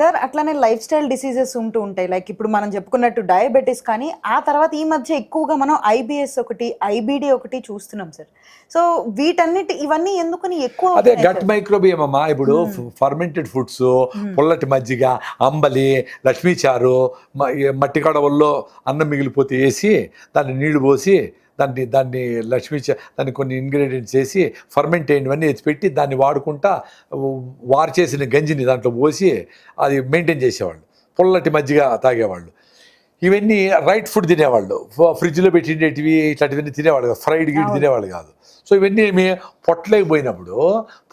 Sir అట్లానే life style diseases ఉంటూ ఉంటాయి. లైక్ ఇప్పుడు మనం చెప్పుకున్నట్టు డయాబెటీస్ కానీ ఆ తర్వాత ఈ మధ్య ఎక్కువగా మనం ఐబిఎస్ ఒకటి ఐబిడి ఒకటి చూస్తున్నాం సార్. సో వీటన్నిటి ఇవన్నీ ఎందుకని ఎక్కువ అదే గట్? మైక్రోబియం అమ్మా. ఇప్పుడు ఫర్మెంటెడ్ ఫుడ్స్ పుల్లటి మజ్జిగ అంబలి లక్ష్మీ చారు మ- ఈ మట్టి కడవల్లో అన్నం మిగిలిపోతే వేసి దాన్ని నీళ్ళు పోసి దాన్ని దాన్ని లక్ష్మీ దాన్ని కొన్ని ఇంగ్రీడియంట్స్ వేసి ఫర్మెంట్ అయినవన్నీ ఎత్తిపెట్టి దాన్ని వాడుకుంటా వారు చేసిన గంజిని దాంట్లో పోసి అది మెయింటైన్ చేసేవాళ్ళు. పుల్లటి మజ్జిగ తాగేవాళ్ళు. ఇవన్నీ రైట్ ఫుడ్ తినేవాళ్ళు. ఫ్రిడ్జ్లో పెట్టిండేటివి ఇట్లాంటివన్నీ తినేవాళ్ళు కాదు. ఫ్రైడ్ గిడ్ తినేవాళ్ళు కాదు. సో ఇవన్నీ ఏమి పొట్టలోకి పోయినప్పుడు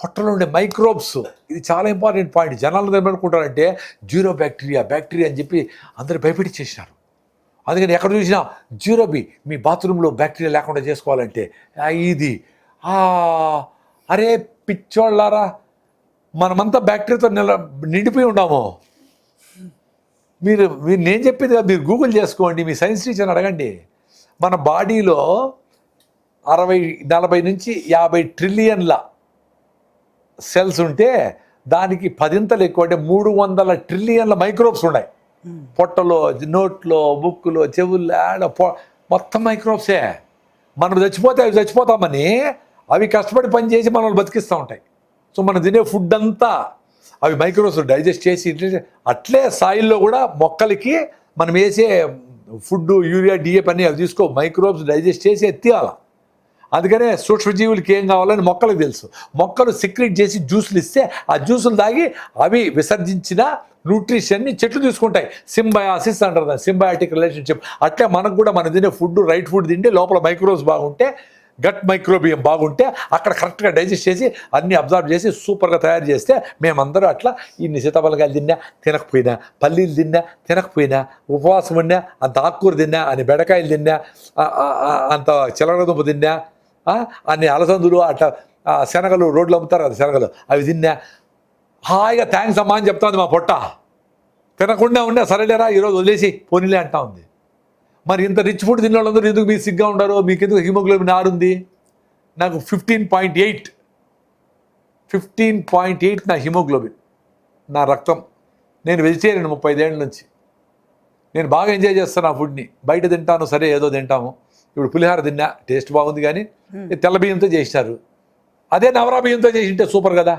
పొట్టలో ఉండే మైక్రోబ్స్ ఇది చాలా ఇంపార్టెంట్ పాయింట్ జనాలు ఏమనుకుంటారంటే జీరో బ్యాక్టీరియా బ్యాక్టీరియా అని చెప్పి అందరూ భయపెట్టించేసినారు అందుకని ఎక్కడ చూసినా జీరో బి మీ బాత్రూంలో బ్యాక్టీరియా లేకుండా చేసుకోవాలంటే ఇది. ఆ, అరే పిచ్చోళ్ళారా మనమంతా బ్యాక్టీరియాతో నిల నిండిపోయి ఉన్నాము. మీరు మీరు నేను చెప్పేది కదా మీరు గూగుల్ చేసుకోండి మీ సైన్స్ టీచర్ని అడగండి. మన బాడీలో అరవై నలభై నుంచి యాభై ట్రిలియన్ల సెల్స్ ఉంటే దానికి పదింతలు ఎక్కువ అంటే మూడు వందల ట్రిలియన్ల మైక్రోబ్స్ ఉన్నాయి. పొట్టలో నోట్లో బుక్కులో చెవుల్లో ఆడ మొత్తం మైక్రోబ్సే. మనం చచ్చిపోతే అవి చచ్చిపోతామని అవి కష్టపడి పని చేసి మనల్ని బతికిస్తూ ఉంటాయి. సో మనం తినే ఫుడ్ అంతా అవి మైక్రోబ్స్ డైజెస్ట్ చేసి అట్లే సాయిల్లో కూడా మొక్కలకి మనం వేసే ఫుడ్ యూరియా డిఏపి అన్ని అవి తీసుకో మైక్రోబ్స్ డైజెస్ట్ చేసి ఎత్తియాల. అందుకనే సూక్ష్మజీవులకి ఏం కావాలని మొక్కలకు తెలుసు. మొక్కలు సిక్రెట్ చేసి జ్యూసులు ఇస్తే ఆ జ్యూసులు తాగి అవి విసర్జించిన న్యూట్రిషన్ని చెట్లు తీసుకుంటాయి. సింబయాసిస్ అంటారు దాన్ని సింబయాటిక్ రిలేషన్షిప్ అట్లే మనకు కూడా మనం తినే ఫుడ్ రైట్ ఫుడ్ తింటే లోపల మైక్రోస్ బాగుంటే గట్ మైక్రోబియం బాగుంటే అక్కడ కరెక్ట్గా డైజెస్ట్ చేసి అన్ని అబ్జర్వ్ చేసి సూపర్గా తయారు చేస్తే మేమందరూ అట్లా ఇన్ని సీతాఫలకాయలు తిన్నా తినకపోయినా పల్లీలు తిన్నా తినకపోయినా ఉపవాసం ఉన్నా అంత ఆకుకూర తిన్నా అని బెడకాయలు తిన్నా అంత చిలకడదుంప తిన్నా అన్ని అలసందులు అట్లా శనగలు రోడ్లు అమ్ముతారు కదా శనగలు. అవి తిన్నా హాయిగా థ్యాంక్స్ అమ్మా అని చెప్తాంది మా పొట్ట. తినకుండా ఉన్నా సరేలేరా ఈరోజు వదిలేసి పోనీలే అంటా ఉంది. మరి ఇంత రిచ్ ఫుడ్ తిన్న వాళ్ళందరూ ఎందుకు మీరు సిగ్గా ఉండరు? మీకు ఎందుకు హిమోగ్లోబిన్ ఆరుంది నాకు fifteen point eight fifteen point eight నా హిమోగ్లోబిన్ నా రక్తం. నేను వెజిటేరియన్ ముప్పై ఐదేళ్ళ నుంచి. నేను బాగా ఎంజాయ్ చేస్తాను ఆ ఫుడ్ని బయట తింటాను సరే ఏదో తింటాము. ఇప్పుడు పులిహార తిన్నా టేస్ట్ బాగుంది కానీ తెల్ల బియ్యంతో చేసినారు అదే నవరా బియ్యంతో చేసి ఉంటే సూపర్ కదా?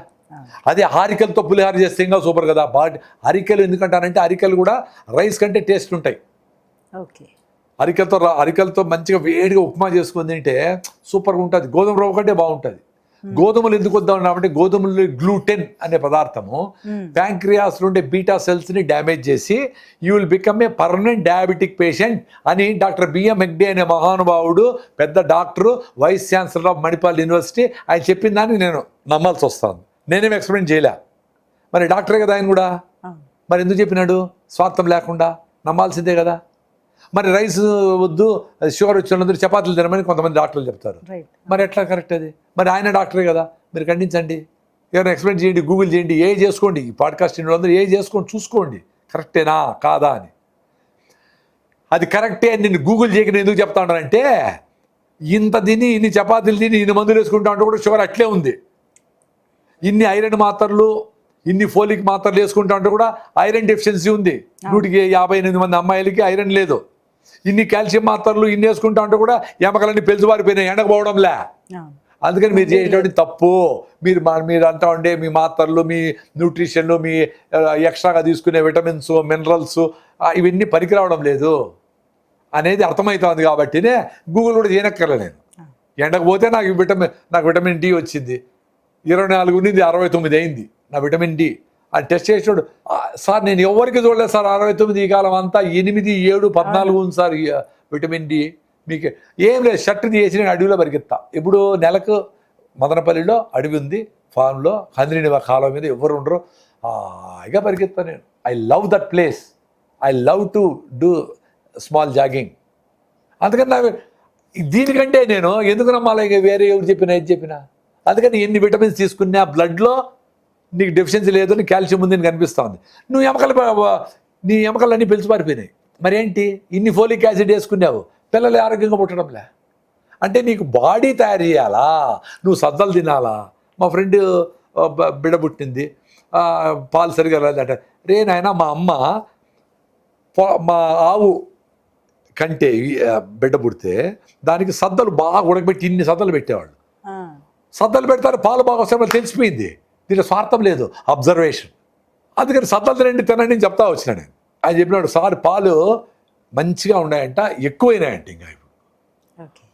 అదే హారికలతో పులిహార చేస్తే ఇంకా సూపర్ కదా? బాగా అరికెలు ఎందుకంటానంటే అరికెలు కూడా రైస్ కంటే టేస్ట్ ఉంటాయి. ఓకే. అరికెలతో అరికెలతో మంచిగా వేడిగా ఉప్మా చేసుకుని తింటే సూపర్గా ఉంటుంది. గోధుమ రవ్వ కంటే బాగుంటుంది. గోధుమలు ఎందుకు వద్దాం అంటే గోధుమలు గ్లూటెన్ అనే పదార్థము. ప్యాంక్రియాస్ ఉండే బీటా సెల్స్ని డ్యామేజ్ చేసి you will become a permanent diabetic patient అని డాక్టర్ బిఎం హెగ్డే అనే మహానుభావుడు పెద్ద doctor vice chancellor of Manipal university ఆయన చెప్పిన దాన్ని నేను నమ్మాల్సి వస్తాను. నేనేం ఎక్స్ప్లెయిన్ చేయలే. మరి డాక్టరే కదా ఆయన కూడా? మరి ఎందుకు చెప్పినాడు? స్వార్థం లేకుండా నమ్మాల్సిందే కదా? మరి రైస్ వద్దు అది షుగర్ వచ్చినందరూ చపాతీలు తినమని కొంతమంది డాక్టర్లు చెప్తారు. రైట్ మరి ఎట్లా కరెక్ట్ అది? మరి ఆయన డాక్టరే కదా మీరు ఖండించండి. ఎవరైనా ఎక్స్ప్లెయిన్ చేయండి గూగుల్ చేయండి ఏ చేసుకోండి ఈ పాడ్కాస్ట్ అందరూ ఏ చేసుకోండి చూసుకోండి. కరెక్టేనా కాదా అని. అది కరెక్టే అని నేను గూగుల్ చేయక నేను ఎందుకు చెప్తా ఉన్నానంటే ఇంత తిని ఇన్ని చపాతీలు తిని ఇన్ని మందులు వేసుకుంటా ఉంటే కూడా షుగర్ అట్లే ఉంది. ఇన్ని ఐరన్ మాత్రలు ఇన్ని ఫోలిక్ మాత్రలు వేసుకుంటా ఉంటే కూడా ఐరన్ డెఫిషియన్సీ ఉంది. నూటికి యాభై ఎనిమిది మంది అమ్మాయిలకి ఐరన్ లేదు. ఇన్ని కాల్షియం మాత్రలు ఇన్ని వేసుకుంటా ఉంటే కూడా ఎమకలన్నీ పెలుచుబారిపోయినాయి ఎండకపోవడంలే అందుకని మీరు చేసేటువంటి తప్పు. మీరు మా- మీరు అంటా ఉండే మీ మాత్రలు మీ న్యూట్రిషన్లు మీ ఎక్స్ట్రాగా తీసుకునే విటమిన్స్ మినరల్స్ ఇవన్నీ పనికి రావడం లేదు. అనేది అర్థమవుతుంది కాబట్టినే గూగుల్ కూడా చేయనక్కర్లే నేను. ఎండకు పోతే నాకు విటమిన్ నాకు విటమిన్ డి వచ్చింది. ఇరవై నాలుగు ఉన్నది అరవై తొమ్మిది అయింది. నా విటమిన్ డి. అది టెస్ట్ చేసినాడు సార్ నేను ఎవరికి చూడలేదు సార్ అరవై తొమ్మిది ఈ కాలం అంతా ఎనిమిది ఏడు పద్నాలుగు ఉంది సార్ విటమిన్ డి. మీకు ఏం లేదు షర్ట్ తీసి నేను అడవిలో పరిగెత్తా. ఇప్పుడు నెలకు మదనపల్లిలో అడవి ఉంది ఫామ్లో హంద్రిని కాలం మీద ఎవరు ఉండరు. హాయిగా పరిగెత్తా నేను. I love that place. I love to do small jogging. అందుకని నాకు దీనికంటే నేను ఎందుకు నమ్మాలి? ఇక వేరే ఎవరు చెప్పినా ఏది చెప్పినా? అందుకని ఎన్ని విటమిన్స్ తీసుకున్నా బ్లడ్లో నీకు డెఫిషియన్సీ లేదు అని కాల్షియం ఉంది అని కనిపిస్తూ ఉంది. నువ్వు ఎమకలు నీ ఎమకలు అన్నీ పిలిచిపారిపోయినాయి. మరి ఏంటి ఇన్ని ఫోలిక్ యాసిడ్ వేసుకున్నావు. పిల్లలు ఆరోగ్యంగా పుట్టడంలే. అంటే నీకు బాడీ తయారు చేయాలా? నువ్వు సద్దలు తినాలా? మా ఫ్రెండ్ బిడ్డ పుట్టింది. పాలు సరిగా లేదంటే రే నాయన మా అమ్మ మా ఆవు కంటే బిడ్డ పుడితే దానికి సద్దలు బాగా ఉడకబెట్టి ఇన్ని సద్దలు పెట్టేవాళ్ళు. సద్దలు పెడతారు పాలు బాగా మనకు తెలిసిపోయింది. దీంట్లో స్వార్థం లేదు అబ్జర్వేషన్ అందుకని సద్దలు తినండి తినండి అని చెప్తా వచ్చిన నేను. ఆయన చెప్పినాడు సార్ పాలు మంచిగా ఉన్నాయంట ఎక్కువైనాయంట ఇంకా ఇప్పుడు.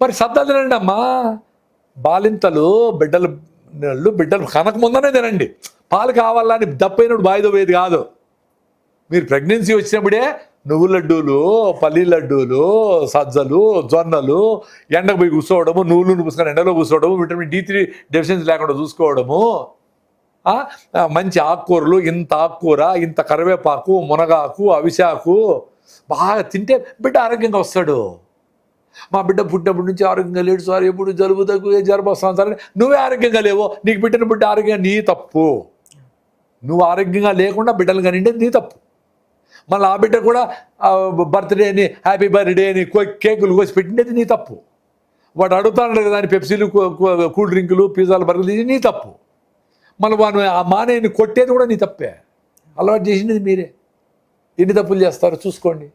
మరి సద్దలు తినండి అమ్మా బాలింతలు బిడ్డలు నీళ్ళు బిడ్డలు కనక ముందనే తినండి. పాలు కావాలని దప్పైనప్పుడు బాయిదో పోయేది కాదు. మీరు ప్రెగ్నెన్సీ వచ్చినప్పుడే నువ్వు లడ్డూలు పల్లి లడ్డూలు సజ్జలు జొన్నలు ఎండకు పోయి కూర్చోవడము నువ్వులు పూసుకొని ఎండలో కూర్చోవడము విటమిన్ డి త్రీ డెఫిషియన్సీ లేకుండా చూసుకోవడము మంచి ఆకుకూరలు ఇంత ఆకుకూర ఇంత కరివేపాకు మునగాకు అవిశాకు బాగా తింటే బిడ్డ ఆరోగ్యంగా వస్తాడు. మా బిడ్డ పుట్టినప్పటి నుంచి ఆరోగ్యంగా లేడు సార్ ఎప్పుడు జలుబు తగ్గు ఏ జ్వరం వస్తాను సార్? నువ్వే ఆరోగ్యంగా లేవో నీకు బిడ్డను బిడ్డ ఆరోగ్యంగా నీ తప్పు. నువ్వు ఆరోగ్యంగా లేకుండా బిడ్డలు కనిండేది నీ తప్పు. మళ్ళీ ఆ బిడ్డ కూడా బర్త్డే అని హ్యాపీ బర్త్డే అని కో- కేకులు కోసి పెట్టిండేది నీ తప్పు. వాడు అడుగుతాడు కదా అని పెప్సీలు కూల్ డ్రింకులు పిజ్జాలు బర్గర్లు ఇది నీ తప్పు. మళ్ళీ వాడు ఆ మానేని కొట్టేది కూడా నీ తప్పే. అలవాటు చేసింది మీరే. ఎన్ని తప్పులు చేస్తారో చూసుకోండి.